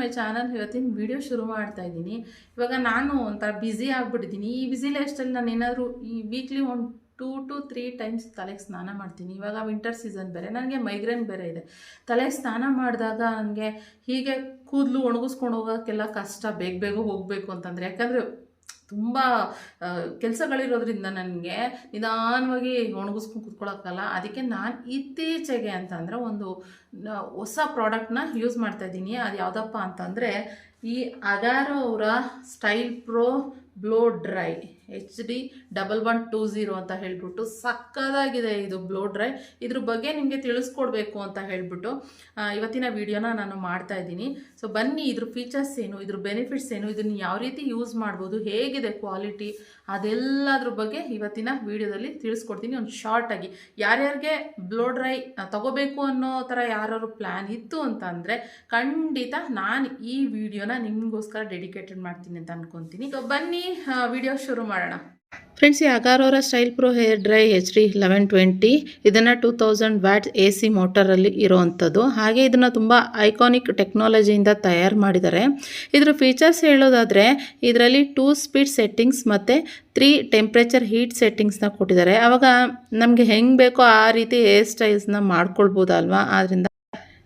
ಮೈ channel ಇವತ್ತಿನ video ಶುರು ಮಾಡ್ತಾ ಇದ್ದೀನಿ. ಇವಾಗ ನಾನು ಒಂಥರ ಬ್ಯುಸಿ ಆಗಿಬಿಟ್ಟಿದ್ದೀನಿ. ಈ ಬ್ಯುಸಿ ಲೈಫ್ಸ್ಟೈಲ್ ನಾನು ಏನಾದರೂ ಈ ವೀಕ್ಲಿ ಒಂದು ಟೂ ಟು ತ್ರೀ ಟೈಮ್ಸ್ ತಲೆಗೆ ಸ್ನಾನ ಮಾಡ್ತೀನಿ. ಇವಾಗ ವಿಂಟರ್ ಸೀಸನ್ ಬೇರೆ, ನನಗೆ ಮೈಗ್ರೇನ್ ಬೇರೆ ಇದೆ. ತಲೆಗೆ ಸ್ನಾನ ಮಾಡಿದಾಗ ನನಗೆ ಹೀಗೆ ಕೂದಲು ಒಣಗಿಸ್ಕೊಂಡು ಹೋಗೋಕ್ಕೆಲ್ಲ ಕಷ್ಟ, ಬೇಗ ಬೇಗ ಹೋಗಬೇಕು ಅಂತಂದರೆ. ಯಾಕಂದರೆ ತುಂಬ ಕೆಲಸಗಳಿರೋದ್ರಿಂದ ನನಗೆ ನಿಧಾನವಾಗಿ ಒಣಗಿಸ್ಕೊಂಡು ಕೂತ್ಕೊಳ್ಳೋಕ್ಕಲ್ಲ ಅದಕ್ಕೆ ನಾನು ಇತ್ತೀಚೆಗೆ ಅಂತಂದರೆ ಒಂದು ಹೊಸ ಪ್ರಾಡಕ್ಟ್ನ ಯೂಸ್ ಮಾಡ್ತಾ ಇದ್ದೀನಿ. ಅದು ಯಾವುದಪ್ಪ ಅಂತಂದರೆ ಈ ಅಗಾರೋ ಅವರ style pro blow dry H D double one two zero ಅಂತ ಹೇಳ್ಬಿಟ್ಟು ಸಕ್ಕದಾಗಿದೆ ಇದು ಬ್ಲೋ ಡ್ರೈ ಇದ್ರ ಬಗ್ಗೆ ನಿಮಗೆ ತಿಳಿಸ್ಕೊಡ್ಬೇಕು ಅಂತ ಹೇಳಿಬಿಟ್ಟು ಇವತ್ತಿನ ವಿಡಿಯೋನ ನಾನು ಮಾಡ್ತಾ ಇದ್ದೀನಿ. ಸೊ ಬನ್ನಿ ಇದ್ರ ಫೀಚರ್ಸ್ ಏನು, ಇದ್ರ ಬೆನಿಫಿಟ್ಸ್ ಏನು, ಇದನ್ನು ಯಾವ ರೀತಿ ಯೂಸ್ ಮಾಡ್ಬೋದು, ಹೇಗಿದೆ ಕ್ವಾಲಿಟಿ ಅದೆಲ್ಲದ್ರ ಬಗ್ಗೆ ಇವತ್ತಿನ ವಿಡಿಯೋದಲ್ಲಿ ತಿಳಿಸ್ಕೊಡ್ತೀನಿ. ಒಂದು ಶಾರ್ಟಾಗಿ ಯಾರ್ಯಾರಿಗೆ ಬ್ಲೋ ಡ್ರೈ ತಗೋಬೇಕು ಅನ್ನೋ ಥರ ಯಾರು ಪ್ಲ್ಯಾನ್ ಇತ್ತು ಅಂತ ಅಂದರೆ ಖಂಡಿತ ನಾನು ಈ ವಿಡಿಯೋನ ನಿಮಗೋಸ್ಕರ ಡೆಡಿಕೇಟೆಡ್ ಮಾಡ್ತೀನಿ ಅಂತ ಅನ್ಕೊತೀನಿ. ಸೊ ಬನ್ನಿ ವಿಡಿಯೋ ಶುರು ಮಾಡೋಣ. ಫ್ರೆಂಡ್ಸ್ ಈ ಅಗಾರೋರ style pro hair dry H D eleven twenty ಇದನ್ನು two thousand watt A C ಮೋಟರಲ್ಲಿ ಇರೋವಂಥದ್ದು. ಹಾಗೆ ಇದನ್ನು ತುಂಬ ಐಕಾನಿಕ್ ಟೆಕ್ನಾಲಜಿಯಿಂದ ತಯಾರು ಮಾಡಿದ್ದಾರೆ. ಇದರ ಫೀಚರ್ಸ್ ಹೇಳೋದಾದರೆ, ಇದರಲ್ಲಿ ಟೂ ಸ್ಪೀಡ್ ಸೆಟ್ಟಿಂಗ್ಸ್ ಮತ್ತು ತ್ರೀ ಟೆಂಪ್ರೇಚರ್ ಹೀಟ್ ಸೆಟ್ಟಿಂಗ್ಸ್ನ ಕೊಟ್ಟಿದ್ದಾರೆ. ಆವಾಗ ನಮಗೆ ಹೆಂಗೆ ಬೇಕೋ ಆ ರೀತಿ ಹೇರ್ ಸ್ಟೈಲ್ಸ್ನ ಮಾಡ್ಕೊಳ್ಬೋದಲ್ವಾ? ಆದ್ದರಿಂದ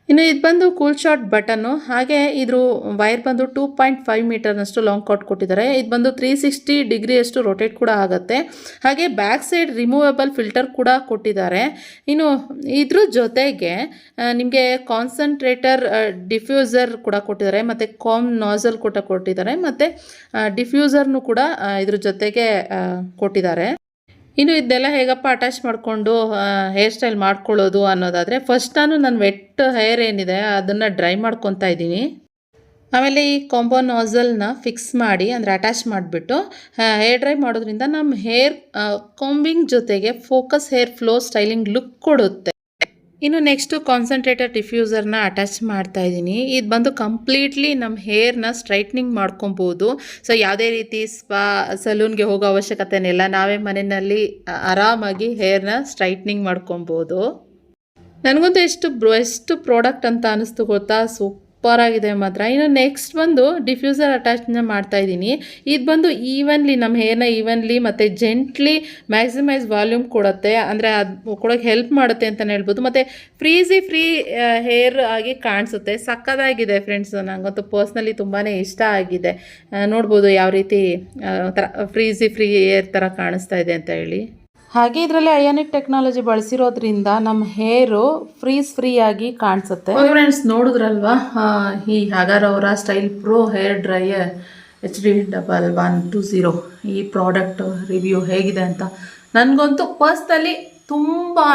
ಇನ್ನು ಇದು ಬಂದು ಕೂಲ್ ಶಾರ್ಟ್ ಬಟನ್ನು ಹಾಗೆ ಇದ್ರ ವೈರ್ ಬಂದು ಟೂ ಪಾಯಿಂಟ್ ಫೈವ್ ಮೀಟರ್ನಷ್ಟು ಲಾಂಗ್ ಕಾಟ್ ಕೊಟ್ಟಿದ್ದಾರೆ. ಇದು ಬಂದು ತ್ರೀ ಸಿಕ್ಸ್ಟಿ ಡಿಗ್ರಿಯಷ್ಟು ರೊಟೇಟ್ ಕೂಡ ಆಗುತ್ತೆ. ಹಾಗೆ ಬ್ಯಾಕ್ ಸೈಡ್ ರಿಮೂವೇಬಲ್ ಫಿಲ್ಟರ್ ಕೂಡ ಕೊಟ್ಟಿದ್ದಾರೆ. ಇನ್ನು ಇದ್ರ ಜೊತೆಗೆ ನಿಮಗೆ ಕಾನ್ಸಂಟ್ರೇಟರ್ ಡಿಫ್ಯೂಸರ್ ಕೂಡ ಕೊಟ್ಟಿದ್ದಾರೆ. ಮತ್ತು ಕಾಮ್ ನಾಸಲ್ ಕೂಡ ಕೊಟ್ಟಿದ್ದಾರೆ. ಮತ್ತು ಡಿಫ್ಯೂಸರ್ನು ಕೂಡ ಇದ್ರ ಜೊತೆಗೆ ಕೊಟ್ಟಿದ್ದಾರೆ. ಇನ್ನು ಇದನ್ನೆಲ್ಲ ಹೇಗಪ್ಪ ಅಟ್ಯಾಚ್ ಮಾಡಿಕೊಂಡು ಹೇರ್ ಸ್ಟೈಲ್ ಮಾಡ್ಕೊಳ್ಳೋದು ಅನ್ನೋದಾದರೆ ಫಸ್ಟ್ ನಾನು ನನ್ನ ವೆಟ್ ಹೇರ್ ಏನಿದೆ ಅದನ್ನು ಡ್ರೈ ಮಾಡ್ಕೊತಾ ಇದ್ದೀನಿ. ಆಮೇಲೆ ಈ ಕಾಂಬೋ ನಾಜಲ್ನ ಫಿಕ್ಸ್ ಮಾಡಿ, ಅಂದರೆ ಅಟ್ಯಾಚ್ ಮಾಡಿಬಿಟ್ಟು ಹೇರ್ ಡ್ರೈ ಮಾಡೋದ್ರಿಂದ ನಮ್ಮ ಹೇರ್ ಕಾಂಬಿಂಗ್ ಜೊತೆಗೆ focus hair flow styling look ಕೊಡುತ್ತೆ. ಇನ್ನು ನೆಕ್ಸ್ಟು ಕಾನ್ಸಂಟ್ರೇಟರ್ ಡಿಫ್ಯೂಸರ್ನ ಅಟ್ಯಾಚ್ ಮಾಡ್ತಾ ಇದ್ದೀನಿ. ಇದು ಬಂದು ಕಂಪ್ಲೀಟ್ಲಿ ನಮ್ಮ ಹೇರ್ನ ಸ್ಟ್ರೈಟ್ನಿಂಗ್ ಮಾಡ್ಕೊಬೋದು. ಸೊ ಯಾವುದೇ ರೀತಿ ಸ್ಪಾ ಸಲೂನ್ಗೆ ಹೋಗೋ ಅವಶ್ಯಕತೆನಿಲ್ಲ ನಾವೇ ಮನೆಯಲ್ಲಿ ಆರಾಮಾಗಿ ಹೇರ್ನ ಸ್ಟ್ರೈಟ್ನಿಂಗ್ ಮಾಡ್ಕೊಬೋದು. ನನಗಂತೂ ಎಷ್ಟು ಬೆಸ್ಟ್ ಪ್ರಾಡಕ್ಟ್ ಅಂತ ಅನ್ನಿಸ್ತು ಗೊತ್ತಾ? ಸೂಪರ್ ಆಗಿದೆ ಮಾತ್ರ. ಇನ್ನು ನೆಕ್ಸ್ಟ್ ಬಂದು ಡಿಫ್ಯೂಸರ್ ಅಟ್ಯಾಚ್ನ ಮಾಡ್ತಾ ಇದ್ದೀನಿ. ಇದು ಬಂದು ಈವನ್ಲಿ ನಮ್ಮ ಹೇರ್ನ ಈವನ್ಲಿ ಮತ್ತು ಜೆಂಟ್ಲಿ ಮ್ಯಾಕ್ಸಿಮೈಸ್ ವಾಲ್ಯೂಮ್ ಕೊಡುತ್ತೆ. ಅಂದರೆ ಅದು ಕೊಡೋಕ್ಕೆ ಹೆಲ್ಪ್ ಮಾಡುತ್ತೆ ಅಂತಲೇ ಹೇಳ್ಬೋದು. ಮತ್ತು ಫ್ರೀಸಿ ಫ್ರೀ ಹೇರ್ ಆಗಿ ಕಾಣಿಸುತ್ತೆ. ಸಕ್ಕದಾಗಿದೆ ಫ್ರೆಂಡ್ಸ್ ನನಗಂತೂ ಪರ್ಸ್ನಲಿ ತುಂಬಾ ಇಷ್ಟ ಆಗಿದೆ. ನೋಡ್ಬೋದು ಯಾವ ರೀತಿ ಥರ ಫ್ರೀಸಿ ಫ್ರೀ ಹೇರ್ ಥರ ಕಾಣಿಸ್ತಾ ಇದೆ ಅಂತ ಹೇಳಿ. ಹಾಗೆ ಇದರಲ್ಲಿ ಅಯಾನಿಕ್ ಟೆಕ್ನಾಲಜಿ ಬಳಸಿರೋದ್ರಿಂದ ನಮ್ಮ ಹೇರು ಫ್ರೀಸ್ ಫ್ರೀ ಆಗಿ ಕಾಣಿಸುತ್ತೆ. ಫ್ರೆಂಡ್ಸ್ ನೋಡಿದ್ರಲ್ವಾ? ಈ ಹಗಾರ್ ಅವರ style pro hair dryer H D double one two zero ಈ ಪ್ರಾಡಕ್ಟ್ ರಿವ್ಯೂ ಹೇಗಿದೆ ಅಂತ. ನನಗಂತೂ ಪರ್ಸ್ನಲಿ ತುಂಬಾ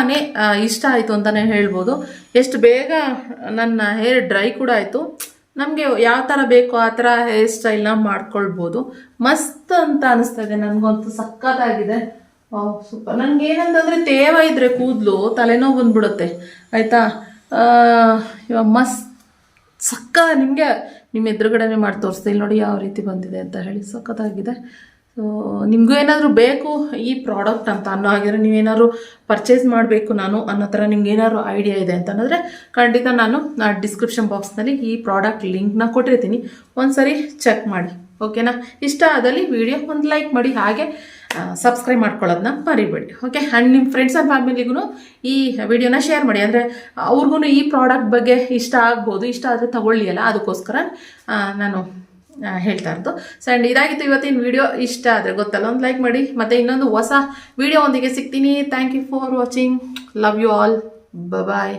ಇಷ್ಟ ಆಯಿತು ಅಂತಲೇ ಹೇಳ್ಬೋದು. ಎಷ್ಟು ಬೇಗ ನನ್ನ ಹೇರ್ ಡ್ರೈ ಕೂಡ ಆಯಿತು. ನಮಗೆ ಯಾವ ಥರ ಬೇಕೋ ಆ ಥರ ಹೇರ್ ಸ್ಟೈಲ್ನ ಮಾಡ್ಕೊಳ್ಬೋದು. ಮಸ್ತ್ ಅಂತ ಅನಿಸ್ತಾ ಇದೆ. ನನಗಂತೂ ಸಕ್ಕತ್ತಾಗಿದೆ ಸೂಪರ್ ನನಗೆ ಏನಂತಂದರೆ ತೇವ ಇದ್ರೆ ಕೂದಲು, ತಲೆನೋವು ಬಂದ್ಬಿಡುತ್ತೆ. ಆಯಿತಾ? ಇವಾಗ ಮಸ್ತ್, ಸಕ್ಕ ನಿಮಗೆ ನಿಮ್ಮ ಎದುರುಗಡೆನೆ ಮಾಡಿ ತೋರಿಸ್ತೀನಿ ನೋಡಿ ಯಾವ ರೀತಿ ಬಂದಿದೆ ಅಂತ ಹೇಳಿ ಸಖತ್ತಾಗಿದೆ. ಸೊ ನಿಮಗೂ ಏನಾದರೂ ಬೇಕು ಈ ಪ್ರಾಡಕ್ಟ್ ಅಂತ ಅನ್ನೋ ಹಾಗಿದ್ರೆ ನೀವೇನಾದ್ರು ಪರ್ಚೇಸ್ ಮಾಡಬೇಕು ನಾನು ಅನ್ನೋ ಥರ ನಿಮ್ಗೆ ಏನಾದ್ರು ಐಡಿಯಾ ಇದೆ ಅಂತ ಖಂಡಿತ ನಾನು ಡಿಸ್ಕ್ರಿಪ್ಷನ್ ಬಾಕ್ಸ್ನಲ್ಲಿ ಈ ಪ್ರಾಡಕ್ಟ್ ಲಿಂಕ್ನ ಕೊಟ್ಟಿರ್ತೀನಿ. ಒಂದ್ಸರಿ ಚೆಕ್ ಮಾಡಿ ಓಕೆನಾ ಇಷ್ಟ ಆದಲ್ಲಿ ವಿಡಿಯೋ ಒಂದು ಲೈಕ್ ಮಾಡಿ. ಹಾಗೆ ಸಬ್ಸ್ಕ್ರೈಬ್ ಮಾಡ್ಕೊಳ್ಳೋದನ್ನ ಮರಿಬೇಡಿ ಓಕೆ ಆ್ಯಂಡ್ ನಿಮ್ಮ ಫ್ರೆಂಡ್ಸ್ ಆ್ಯಂಡ್ ಫ್ಯಾಮಿಲಿಗೂ ಈ ವಿಡಿಯೋನ ಶೇರ್ ಮಾಡಿ. ಅಂದರೆ ಅವ್ರಿಗೂ ಈ ಪ್ರಾಡಕ್ಟ್ ಬಗ್ಗೆ ಇಷ್ಟ ಆಗ್ಬೋದು, ಇಷ್ಟ ಆದರೆ ತಗೊಳ್ಳಿ ಅಲ್ಲ ಅದಕ್ಕೋಸ್ಕರ ನಾನು ಹೇಳ್ತಾ ಇರೋದು. ಸೊ ಆ್ಯಂಡ್ ಇದಾಗಿತ್ತು ಇವತ್ತಿನ ವಿಡಿಯೋ ಇಷ್ಟ ಆದರೆ ಗೊತ್ತಲ್ಲ, ಒಂದು ಲೈಕ್ ಮಾಡಿ. ಮತ್ತು ಇನ್ನೊಂದು ಹೊಸ ವಿಡಿಯೋ ಒಂದಿಗೆ ಸಿಗ್ತೀನಿ. Thank you for watching love you all bye